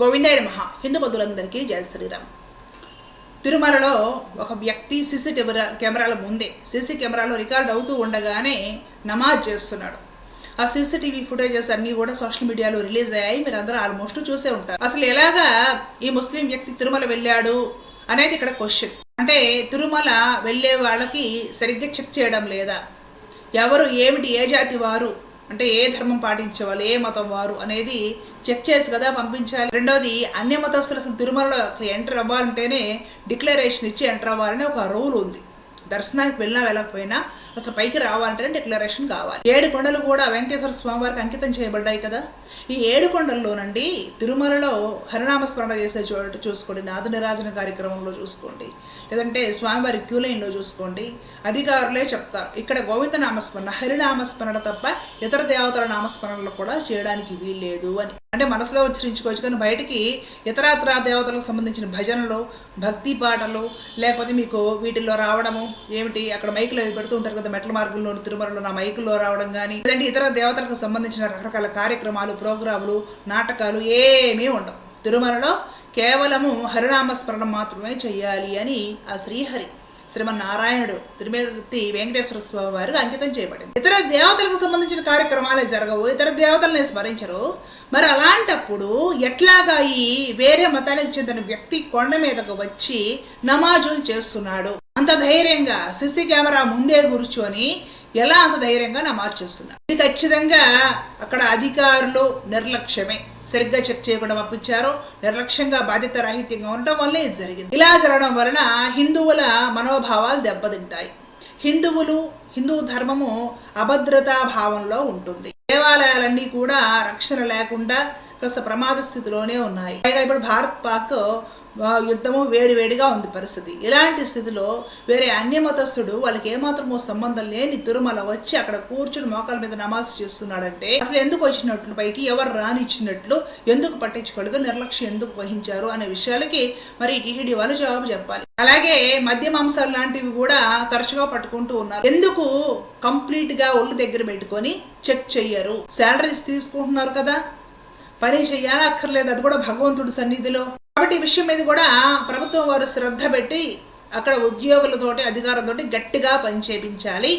గోవిందాయుడు మహా హిందూ బంధువులందరికీ జయ శ్రీరామ్. తిరుమలలో ఒక వ్యక్తి సీసీ కెమెరాల ముందే సీసీ కెమెరాలో రికార్డ్ అవుతూ ఉండగానే నమాజ్ చేస్తున్నాడు. ఆ సీసీటీవీ ఫుటేజెస్ అన్నీ కూడా సోషల్ మీడియాలో రిలీజ్ అయ్యాయి. మీరు అందరూ ఆల్మోస్ట్ చూసే ఉంటారు. అసలు ఎలాగా ఈ ముస్లిం వ్యక్తి తిరుమల వెళ్ళాడు అనేది ఇక్కడ క్వశ్చన్. అంటే తిరుమల వెళ్ళే వాళ్ళకి సరిగ్గా చెక్ చేయడం లేదా? ఎవరు ఏమిటి ఏ జాతి వారు? అంటే ఏ ధర్మం పాటించే వాళ్ళు ఏ మతం వారు అనేది చెక్ చేసి కదా పంపించాలి. రెండవది అన్య మతస్థులు అసలు తిరుమలలో ఎంటర్ అవ్వాలంటేనే డిక్లరేషన్ ఇచ్చి ఎంటర్ అవ్వాలని ఒక రూల్ ఉంది. దర్శనానికి వెళ్ళినా వెళ్ళకపోయినా అసలు పైకి రావాలంటే డిక్లరేషన్ కావాలి. ఏడు కొండలు కూడా వెంకటేశ్వర స్వామి వారికి అంకితం చేయబడ్డాయి కదా. ఈ ఏడు కొండల్లోనండి తిరుమలలో హరినామస్మరణ చేసే చోటు చూసుకోండి. నాదునిరాజన కార్యక్రమంలో చూసుకోండి. లేదంటే స్వామివారి క్యూ లైన్లో చూసుకోండి. అధికారులే చెప్తారు. ఇక్కడ గోవింద నామస్మరణ హరినామస్మరణ తప్ప ఇతర దేవతల నామస్మరణలు కూడా చేయడానికి వీల్లేదు అని. అంటే మనసులో ఉచ్చరించుకోవచ్చు. కానీ బయటికి ఇతరాతర దేవతలకు సంబంధించిన భజనలు భక్తి పాటలు లేకపోతే మీకు వీటిల్లో రావడము ఏమిటి? అక్కడ మైకులు అవి పెడుతూ ఉంటారు కదా మెట్ల మార్గంలో తిరుమలలో నా మైకుల్లో రావడం కానీ లేదంటే ఇతర దేవతలకు సంబంధించిన రకరకాల కార్యక్రమాలు ప్రోగ్రాములు నాటకాలు ఏమీ ఉండవు. తిరుమలలో కేవలము హరినామస్మరణం మాత్రమే చేయాలి అని ఆ శ్రీహరి శ్రీమన్నారాయణుడు తిరుమూర్తి వెంకటేశ్వర స్వామి వారికి అంకితం చేయబడింది. ఇతర దేవతలకు సంబంధించిన కార్యక్రమాలే జరగవు ఇతర దేవతల్ని స్మరించరు. మరి అలాంటప్పుడు ఎట్లాగా ఈ వేరే మతానికి చెందిన వ్యక్తి కొండ మీదకు వచ్చి నమాజులు చేస్తున్నాడు? అంత ధైర్యంగా సిసి కెమెరా ముందే కూర్చొని ఎలా అంత ధైర్యంగా నమాజ్ చేస్తున్నారు? ఇది ఖచ్చితంగా అక్కడ అధికారులు నిర్లక్ష్యమే. సరిగ్గా చెక్ చేయకుండా పంపించారు. నిర్లక్ష్యంగా బాధ్యత రాహిత్యంగా ఉండటం వల్ల ఇది జరిగింది. ఇలా జరగడం వలన హిందువుల మనోభావాలు దెబ్బతింటాయి. హిందువులు హిందూ ధర్మము అభద్రతా భావంలో ఉంటుంది. దేవాలయాలన్నీ కూడా రక్షణ లేకుండా కాస్త ప్రమాద స్థితిలోనే ఉన్నాయి. పైగా ఇప్పుడు భారత్ పాక్ యుద్ధము వేడి వేడిగా ఉంది పరిస్థితి. ఇలాంటి స్థితిలో వేరే అన్య మతస్థుడు వాళ్ళకి ఏమాత్రమో సంబంధం లేని తిరుమల వచ్చి అక్కడ కూర్చుని మోకాల మీద నమాజ్ చేస్తున్నాడంటే అసలు ఎందుకు వచ్చినట్లు? పైకి ఎవరు రానిచ్చినట్లు? ఎందుకు పట్టించుకోలేదు? నిర్లక్ష్యం ఎందుకు వహించారు? అనే విషయాలకి మరి టీటీడీ వాళ్ళు జవాబు చెప్పాలి. అలాగే మద్య మాంసాలు లాంటివి కూడా తరచుగా పట్టుకుంటూ ఉన్నారు. ఎందుకు కంప్లీట్గా ఒళ్ళు దగ్గర పెట్టుకొని చెక్ చెయ్యరు? శాలరీస్ తీసుకుంటున్నారు కదా? పని చెయ్యాలా అక్కర్లేదు? అది కూడా భగవంతుడి సన్నిధిలో. కాబట్టి ఈ విషయం మీద కూడా ప్రభుత్వం వారు శ్రద్ధ పెట్టి అక్కడ ఉద్యోగులతోటి అధికారులతోటి గట్టిగా పనిచేపించాలి.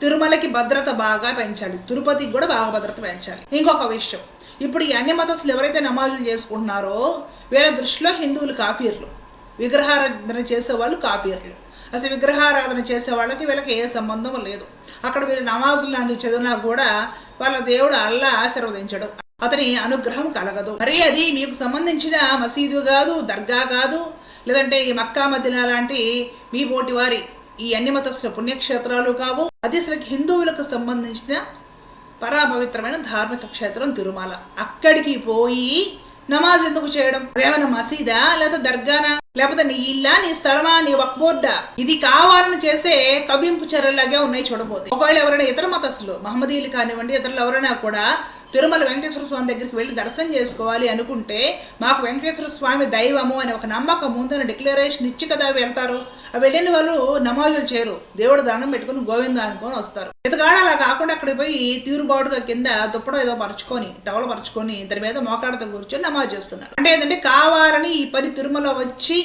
తిరుమలకి భద్రత బాగా పెంచాలి. తిరుపతికి కూడా బాగా భద్రత పెంచాలి. ఇంకొక విషయం. ఇప్పుడు ఈ అన్ని మతస్థులు ఎవరైతే నమాజులు చేసుకుంటున్నారో వీళ్ళ దృష్టిలో హిందువులు కాఫీర్లు. విగ్రహారాధన చేసేవాళ్ళు కాఫీర్లు. అసలు విగ్రహారాధన చేసే వాళ్ళకి వీళ్ళకి ఏ సంబంధం లేదు. అక్కడ వీళ్ళు నమాజులు లాంటివి చదివినా కూడా వాళ్ళ దేవుడు అల్లా ఆశీర్వదించడు. అతని అనుగ్రహం కలగదు. మరి అది మీకు సంబంధించిన మసీదు కాదు దర్గా కాదు లేదంటే ఈ మక్కా మదినా లాంటి మీ పోటీ వారి ఈ అన్ని మతస్థుల పుణ్యక్షేత్రాలు కావు. అది అసలు హిందువులకు సంబంధించిన పరాపవిత్రమైన ధార్మిక క్షేత్రం తిరుమల. అక్కడికి పోయి నమాజ్ ఎందుకు చేయడం? అదేమైనా మసీదా లేదా దర్గానా? లేకపోతే నీ ఇల్లా నీ స్థలమా నీ వక్బోర్డా? ఇది కావాలని చేసే కవింపు చర్యలాగే ఉన్నాయి చూడబోతే. ఒకవేళ ఎవరైనా ఇతర మతస్థులు మహమ్మదీలు కానివ్వండి ఇతరులు ఎవరైనా కూడా తిరుమల వెంకటేశ్వర స్వామి దగ్గరికి వెళ్ళి దర్శనం చేసుకోవాలి అనుకుంటే మాకు వెంకటేశ్వర స్వామి దైవము అని ఒక నమ్మకం ఉందని డిక్లరేషన్ ఇచ్చి కదా వెళ్తారు. ఆ వెళ్ళిన వాళ్ళు నమాజులు చేరు దేవుడు దండం పెట్టుకుని గోవింద అనుకొని వస్తారు. ఎదగాడ అలా కాకుండా అక్కడికి పోయి తీరుబాటుగా కింద దుప్పడం ఏదో పరుచుకొని టవల పరుచుకొని దాని మీద మోకాడతో కూర్చొని నమాజ్ చేస్తున్నారు. అంటే ఏంటంటే కావాలని ఈ పని తిరుమల వచ్చి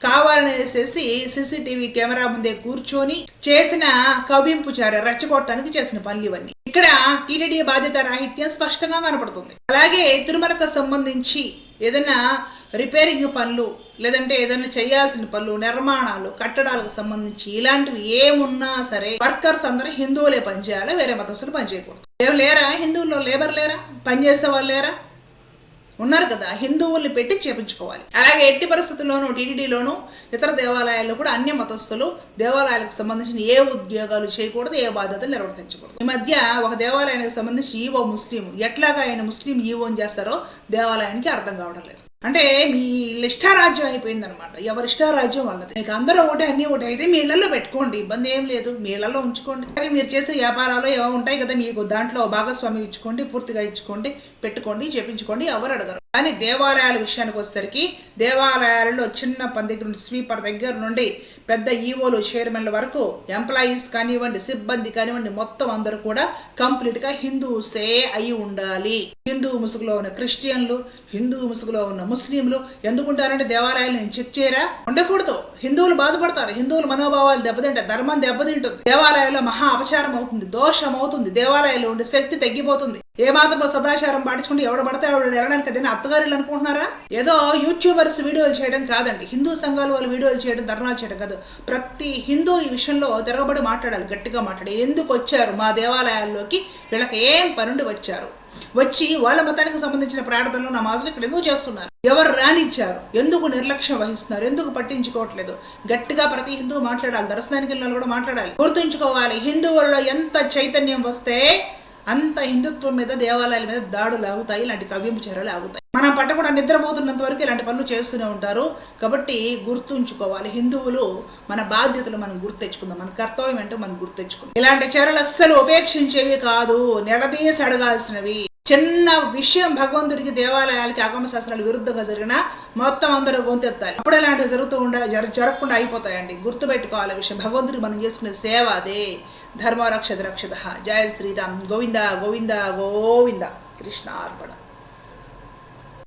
కావాలనేసేసి సీసీటీవీ కెమెరా ముందే కూర్చొని చేసిన కవింపు చర్య రెచ్చగొట్టడానికి చేసిన పనులు ఇవన్నీ. టీటీడీ బాధ్యత రాహిత్యం స్పష్టంగా కనపడుతుంది. అలాగే తిరుమలకు సంబంధించి ఏదైనా రిపేరింగ్ పనులు లేదంటే ఏదైనా చేయాల్సిన పనులు నిర్మాణాలు కట్టడాలకు సంబంధించి ఇలాంటివి ఏమున్నా సరే వర్కర్స్ అందరూ హిందువులే పనిచేయాలి వేరే మతస్థులు పనిచేయకూడదు. ఏం లేరా? హిందువుల్లో లేబర్ లేరా? పనిచేసే వాళ్ళు లేరా? ఉన్నారు కదా హిందువుల్ని పెట్టి చేపించుకోవాలి. అలాగే ఎట్టి పరిస్థితుల్లోనూ టీటీడీలోనూ ఇతర దేవాలయాల్లో కూడా అన్య మతస్థులు దేవాలయాలకు సంబంధించిన ఏ ఉద్యోగాలు చేయకూడదు ఏ బాధ్యతలు నిర్వర్తించకూడదు. ఈ మధ్య ఒక దేవాలయానికి సంబంధించి ఈవో ముస్లిం ఎట్లాగా ఆయన ముస్లిం ఈవోని చేస్తారో దేవాలయానికి అర్థం కావడం లేదు. అంటే మీ ఇష్టారాజ్యం అయిపోయింది అనమాట ఎవరి ఇష్టారాజ్యం వాళ్ళది. మీకు అందరూ ఒకటే అన్ని ఒకటి. అయితే మీ ఇళ్ళలో పెట్టుకోండి. ఇబ్బంది ఏం లేదు. మీ ఇళ్ళలో ఉంచుకోండి. అలాగే మీరు చేసే వ్యాపారాలు ఏవో ఉంటాయి కదా మీకు దాంట్లో భాగస్వామి ఇచ్చుకోండి పూర్తిగా ఇచ్చుకోండి పెట్టుకోండి చేపించుకోండి ఎవరు అడగరు. కానీ దేవాలయాల విషయానికి వచ్చేసరికి దేవాలయాలలో చిన్న పని దగ్గర నుండి స్వీపర్ దగ్గర నుండి పెద్ద ఈవోలు చైర్మన్ల వరకు ఎంప్లాయీస్ కానివ్వండి సిబ్బంది కానివ్వండి మొత్తం అందరూ కూడా కంప్లీట్గా హిందూసే అయి ఉండాలి. హిందూ ముసుగులో ఉన్న క్రిస్టియన్లు హిందూ ముసుగులో ఉన్న ముస్లింలు ఎందుకుంటారంటే దేవాలయాలు నేను చెక్ చేయరా? ఉండకూడదు. హిందువులు బాధపడతారు. హిందువుల మనోభావాలు దెబ్బతింటాయి ధర్మం దెబ్బతింటుంది. దేవాలయాల్లో మహా అపచారం అవుతుంది దోషం అవుతుంది. దేవాలయాల్లో ఉండే శక్తి తగ్గిపోతుంది. ఏ మాత్రం సదాచారం పాటించుకుంటే ఎవడ పడితే ఎవడు వెళ్ళడానికి అత్తగారులు అనుకుంటున్నారా? ఏదో యూట్యూబర్స్ వీడియోలు చేయడం కాదండి. హిందూ సంఘాలు వాళ్ళు వీడియోలు చేయడం ధర్నాలు చేయడం కాదు. ప్రతి హిందూ ఈ విషయంలో తిరగబడి మాట్లాడాలి గట్టిగా మాట్లాడి ఎందుకు వచ్చారు? మా దేవాలయాల్లోకి వీళ్ళకి ఏం పనుండి వచ్చారు? వచ్చి వాళ్ళ మతానికి సంబంధించిన ప్రార్థనలు నమాజులు ఇక్కడ ఎందుకు చేస్తున్నారు? ఎవరు రానిచ్చారు ఎందుకు నిర్లక్ష్యం వహిస్తున్నారు? ఎందుకు పట్టించుకోవట్లేదు? గట్టిగా ప్రతి హిందూ మాట్లాడాలి. దర్శనానికి వెళ్ళిన కూడా మాట్లాడాలి. గుర్తుంచుకోవాలి. హిందువుల్లో ఎంత చైతన్యం వస్తే అంత హిందుత్వం మీద దేవాలయాల మీద దాడులు ఆగుతాయి ఇలాంటి కవ్వింపు చర్యలు ఆగుతాయి మనం పట్టకుండా నిద్రపోతున్నంత వరకు ఇలాంటి పనులు చేస్తూనే ఉంటారు. కాబట్టి గుర్తుంచుకోవాలి హిందువులు మన బాధ్యతలు మనం గుర్తెచ్చుకుందాం మన కర్తవ్యం ఏంటో మనం గుర్తెచ్చుకుందాం. ఇలాంటి చర్యలు అస్సలు ఉపేక్షించేవి కాదు నిలదీసి అడగాల్సినవి. చిన్న విషయం భగవంతుడికి దేవాలయాలకి ఆగమ శాస్త్రాలు విరుద్ధంగా జరిగినా మొత్తం అందరూ గొంతెత్తాలి. అప్పుడు ఇలాంటివి జరుగుతూ ఉండ జర జరగకుండా అయిపోతాయండి. గుర్తుపెట్టుకోవాలి విషయం. భగవంతుడికి మనం చేసుకునే సేవ అదే. ధర్మ రక్షత జయ శ్రీరామ్. గోవింద గోవింద గోవింద. కృష్ణ అర్పణ